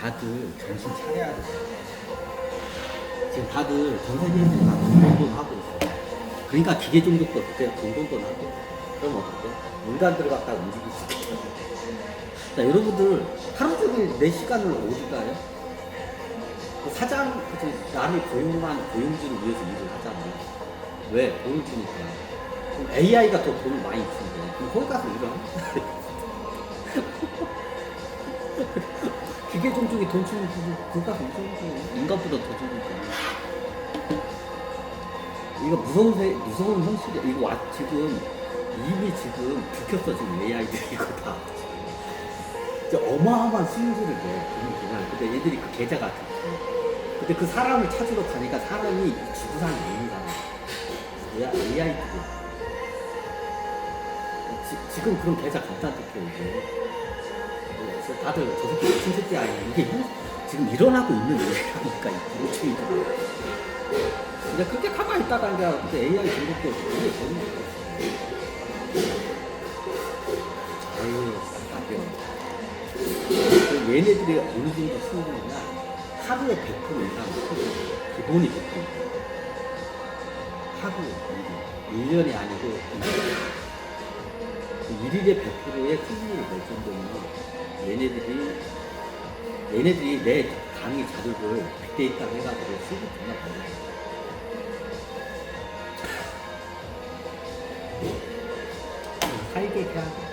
다들 정신 차려야 돼. 지금 다들 전 세계에서 다 돈돈 하고 있어. 그러니까 기계 종족도 그때 돈돈돈 하고. 그럼 어떻게? 인간들을 갖다 움직일 수 있겠어. 자, 여러분들 하루 종일 내 시간을 어디 가요? 그 사장, 그치, 남이 고용한 고용주를 위해서 일을 하잖아. 왜? 돈을 주니까. 그럼 AI가 더 돈을 많이 주는데. 그럼 거기 가서 일하면 기계 종족이 돈 주는 그, 그 가서 일하는 인간보다 더 주니까. 이거 무서운, 세, 무서운 현실이야. 이거 와, 지금, 이미 지금 들켰어, 지금 AI들이 이거 다. 진짜 어마어마한 수익을 내, 기간. 근데 얘들이 그 계좌가 들켜. 근데 그 사람을 찾으러 가니까 사람이 지구상에 있는 사람. AI들이. 지, 지금 그런 계좌 갖다 줄게, 이제. 그래서 다들 저 새끼 무슨 새끼 아니야. 이게 현- 지금 일어나고 있는 일이라니까, 이 고충이들. 근데 그렇게 가만히 있다가 이제 그때 AI 중독도 이게 되는. 아유, 답변. 얘네들이 어느 정도 수익이냐, 하루에 100% 이상. 기본이 100%. 하루에 1일. 1년이 아니고, 일일에 100%의 수익을 낼 정도면, 얘네들이, 얘네들이 내 강의 자료를 빅데이터 해가지고 수익을 존나 벌어. 살게 해야 돼.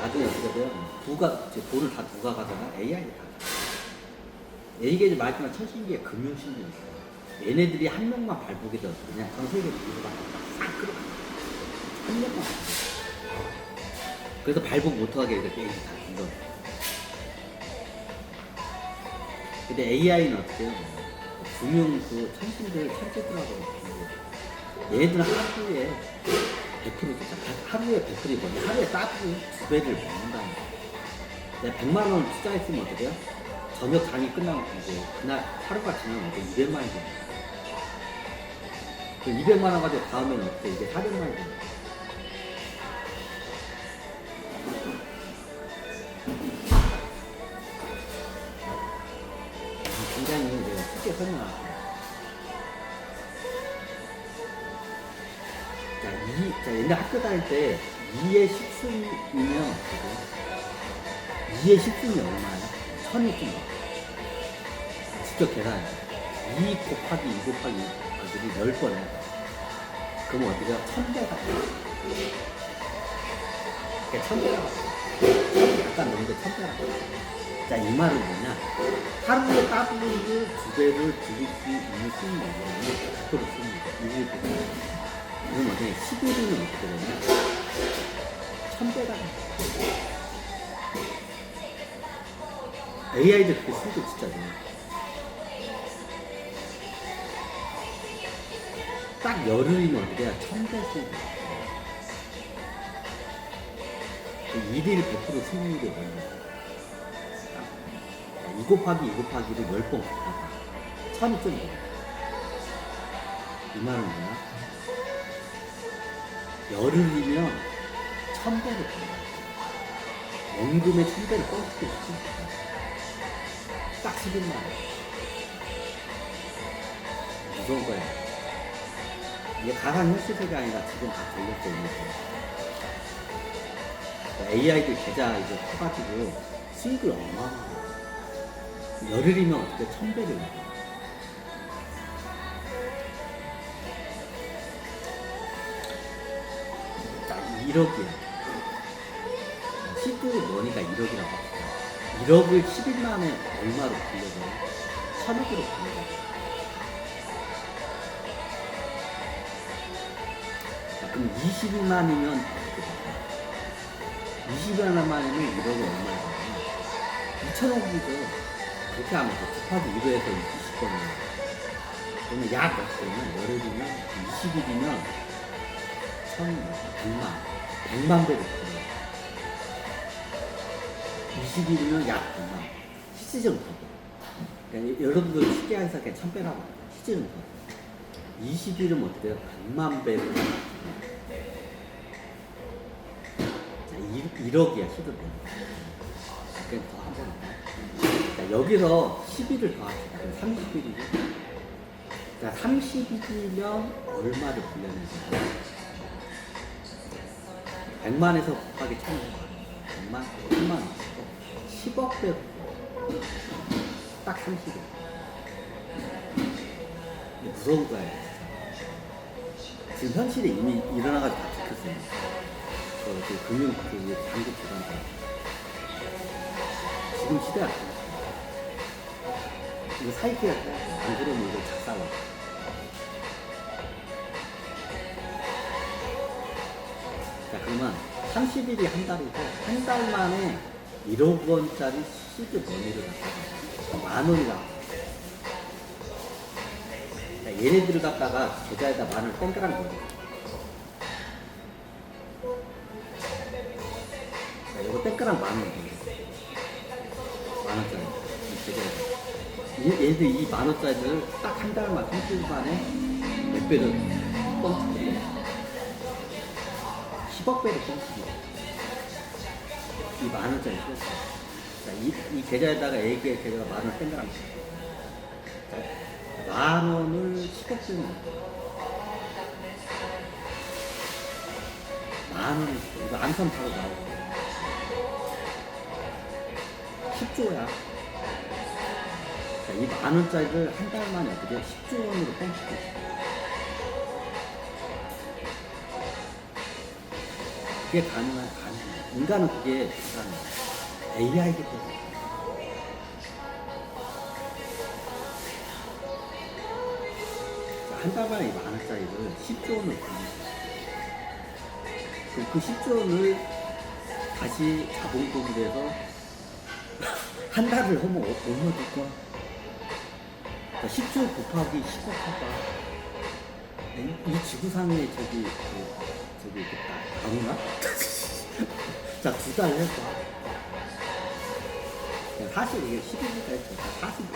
나중에 어떻게든 부가 이제 돈을 다 누가 가잖아 AI가 가. 이게 이제 마지막 천신기의 금융신기 있어. 얘네들이 한 명만 발목이 더 그냥 전 세계 누구가 싹 끌어가. 한 명만. 그래서 발목 못하게 이렇게 게임이 다 이거. 근데 AI는 해요? 금융 그 천신들 천재들하고 얘들은 하루에 100% 진짜 하루에 100%이 뭐냐 하루에 따뜻히 두 배를 먹는다는 거야 내가 100만 원 투자했으면 어떻게 해요? 저녁 장이 끝나면 이제 그날 하루가 지나면 이제 200만 원이 그 200만 원 가지고 다음에는 어떻게 이제 400만 원이 거 자, 2, 자, 옛날 학교 다닐 때 2의 10승이면 2의 10승이 얼마야? 1000이 좀 직접 계산해. 2 곱하기 2 곱하기 2 곱하기 10번 해. 그럼 어디가 1000배가 돼. 그러니까 1000배가 약간 넘는데 1000배가 자, 이 말은 뭐냐? 하루에 따블로 두 배를 줄일 수 있는 수익이 뭐냐면 100% 수익입니다. 1일 그럼 어떻게 11일은 어떻게 되냐? 1000배가 돼. AI들 그렇게 수익을 진짜 내. 딱 열흘이면 어떻게 해야 1000배 수익이 그 일일 100% 수익률이 뭐냐? 2 곱하기 2 곱하기를 10번 곱하자. 1000이 좀 말은 뭐냐? 열흘이면 천 배를 번다. 원금의 천 배를 뻥튀기 시킵니다. 딱 11만 원. 무서운 거야. 이게 가상 현실 세계 아니라 지금 다 걸렸어, 있는 거. AI들 계좌 이제 커가지고 수익을 어마어마하게. 열흘이면 어떻게 천 배를 내. 자, 1억이야. 시드 머니가 1억이라고 합시다. 1억을 11만에 얼마로 빌려줘? 1000억으로 빌려줘. 자, 그럼 22만이면 어떻게 될까? 22만이면 1억을 얼마에 받냐? 2천억이죠. 그렇게 하면 돼. 곱하기 1호에서 20번이에요. 그러면 약 어떻게면 열흘이면 20일이면 천, 백만, 백만 배로 커요. 20일이면 약 백만. 실질적으로 더 커요. 그러니까 여러분들 쉽게 해서 그냥 천 배라고 해요. 실질은 더 커요. 20일은 어떻게 돼요? 백만 배로 커요. 자, 1, 1억이야, 시드배. 그냥 더 한 번 자, 여기서 10일을 더합시다. 그럼 30일이죠. 자, 30일이면 얼마를 불렸는지. 100만에서 곱하기 1000만. 100만, 1000만 원. 10억 배. 딱 30일. 이게 무서운 거예요. 지금 현실에 이미 일어나가지고 다 찍혔어요. 그, 그 금융, 그 당국 기관들. 지금 시대가. 이거 사이트야. 안 그러면 이거 작살나. 자, 그러면 30일이 한 달이고, 한 달 만에 1억 원짜리 시드 머니를 갖다가 만 원이 나와. 자, 얘네들을 갖다가 계좌에다 만을 땡겨라는 거죠. 자, 이거 땡겨랑 만 원. 만 원짜리. 이 계좌에다. 얘- 얘들 이 만 원짜리를 딱 한 달만, 30일 만에 몇 배를 뻥치게 10억 배를 뻥치게 이만 원짜리 쓰였어. 자, 이, 이 계좌에다가 애기의 계좌가 만원 거야. 자, 만 원을 10억 쓰는 거야. 만 원을, 이거 안선 바로 나오고. 10조야. 자, 이 만 원짜리를 한 달 만에 어떻게 10조 원으로 뻥치고 있어. 그게 가능한, 가능해. 인간은 그게 불가능해. AI기 때문에. 한달 만에 이만 원 짜리를 10조 원을 굴리고 그 10조 원을 다시 자본금을 해서 한 달을 하면 얼마 될 거야? 자, 10조 곱하기 10억 해봐. 이, 이 지구상에 저기, 그, 저기, 그, 나- 나무나? 자, 두 달 해봐. 야, 사실 이게 11일까지 했죠. 40일.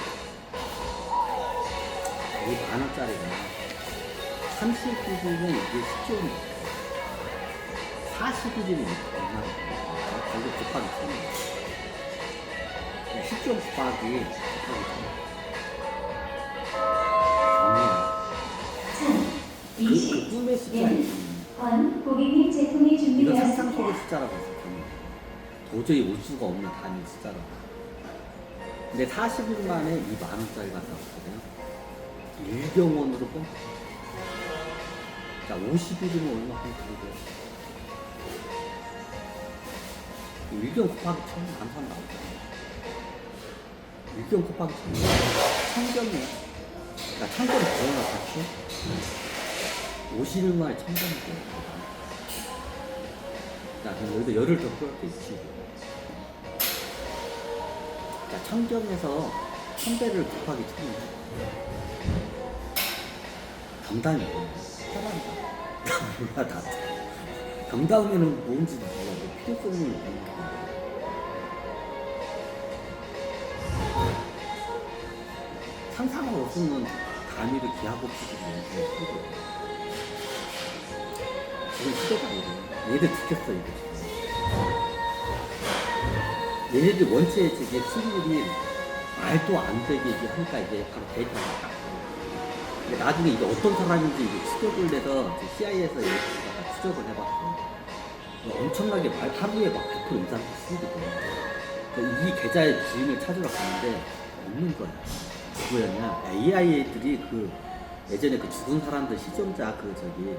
이 만원짜리가 30일이면 이게 10조는 40일이면 얼마나 거기 곱하기 1000원. 10조 곱하기 곱하기 1000원. 정리야. 그, 그 꿈의 숫자지. 권 고객님 제품이 상상 속의 준비되었습니다. 숫자라고 했어. 도저히 올 수가 없는 단위 숫자라고. 근데 40일 만에 이 만 원짜리 갔다 왔거든요. 일경원으로 뻥. 자, 50일이면 얼마큼 들고. 일경 곱하기 천, 안산 나오잖아. 일경 곱하기 천. 천경이야. 나 천경 벌어나 같이. 50일 만에 천경이 돼. 자, 그럼 여기도 열을 더 끌게 있지. 자, 청경에서 천배를 곱하기. 경담이 뭐야? 사람이다. 몰라, 다. 경담에는 뭔지도 몰라. 모르는 상상할 없는 단위를 기하고 피기 위해 시대가. 얘들 지켰어, 이거 지금. 얘네들 원체 저게 친구들이 말도 안 되게 이제 하니까 이제 바로 데이터가 딱. 근데 나중에 이게 어떤 사람인지 이제 추적을 해서 이제 이렇게 추적을 해봤어. 엄청나게 말 하루에 막 100% 이상 쓰거든. 이 계좌의 주인을 찾으러 갔는데 없는 거야. 누구였냐? AI들이 그 예전에 그 죽은 사람들 시종자 그 저기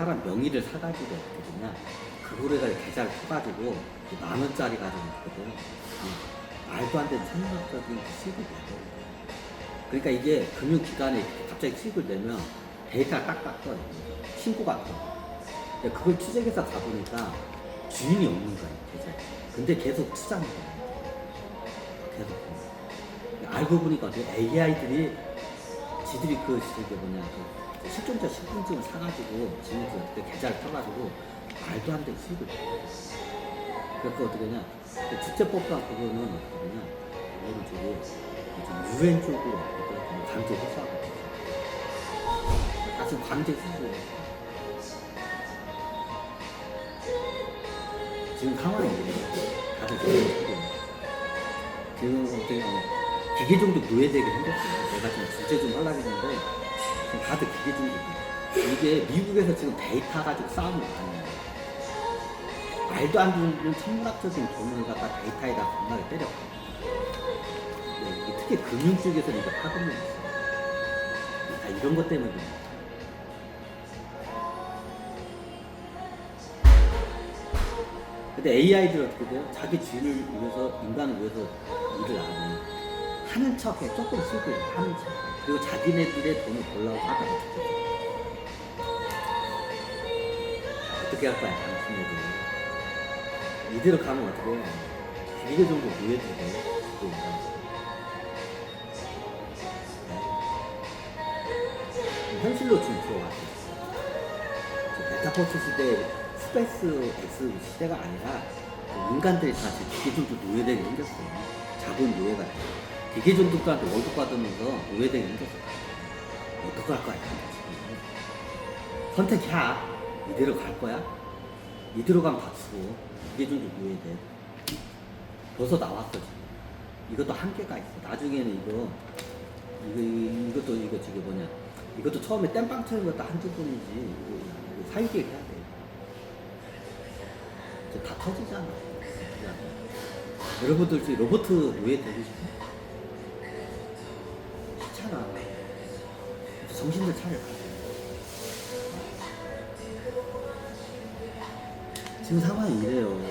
사람 명의를 사가지고 됐냐? 그거를 가지고 계좌를 써가지고 그만 원짜리 가지고 있거든. 이 말도 안 되는 천문학적인 그 수익을 내고. 그러니까 이게 금융기관에 갑자기 수익을 내면 데이터가 딱딱 떠요. 신고가 떠. 그걸 추적해서 가보니까 주인이 없는 거야, 계좌에. 근데 계속 투자하는 거야. 계속. 알고 보니까 AI들이 지들이 그 저기 뭐냐 그 실종자 신분증을 사가지고 지네들 어떻게 계좌를 떠가지고 말도 안 되는 수익을 내. 그래서 어떻게 하냐? 그 주체법상 그거는 어떻게 하냐? 이거를 주고 좀 유엔 쪽으로 어떻게 하냐 강제 회수하고 아 지금 강제 수수 지금 상황이 이래 다들 그런 식으로 지금 어떻게 보면 기계 종족 노예되게 생겼어요. 내가 지금 주제 좀 하려고 했는데 지금 다들 기계 종족이에요. 이게 미국에서 지금 데이터 가지고 싸움을 많이 해요. 말도 안 되는 천문학적인 돈을 갖다 데이터에다 겁나게 때려. 네, 특히 금융 쪽에서 이거 파급력이 있어요. 다 이런 것 때문에. 근데 AI들 어떻게 돼요? 자기 주인을 위해서, 인간을 위해서 일을 안 해. 하는 척 해. 조금 쓰고 하는 척. 그리고 자기네들의 돈을 벌려고 하다가 어떻게 할 거야, 당신네들. 이대로 가면 어떻게 해? 기계 정도 그 인간. 현실로 지금. 저 메타버스 시대 스페이스 X 시대가 아니라 그 인간들이 다 기계 정도 노예되게 생겼어요. 자본 노예가 돼. 기계 정도들한테 월급 받으면서 노예되게 생겼어. 어떡할 거야, 지금. 선택해. 이대로 갈 거야? 이대로 가면 다 죽어. 기계 정도 노예돼. 벌써 나왔어, 지금. 이것도 한계가 있어. 나중에는 이거, 이거, 이것도, 이거 저기 뭐냐. 이것도 처음에 땜빵 쳐는 것도 한두 번이지. 이거, 이거 사기계획 해야 돼. 다 터지잖아. 여러분들 지금 로봇 노예 되고 싶어? 귀찮아. 정신을 차려. 지금 상황이 이래요.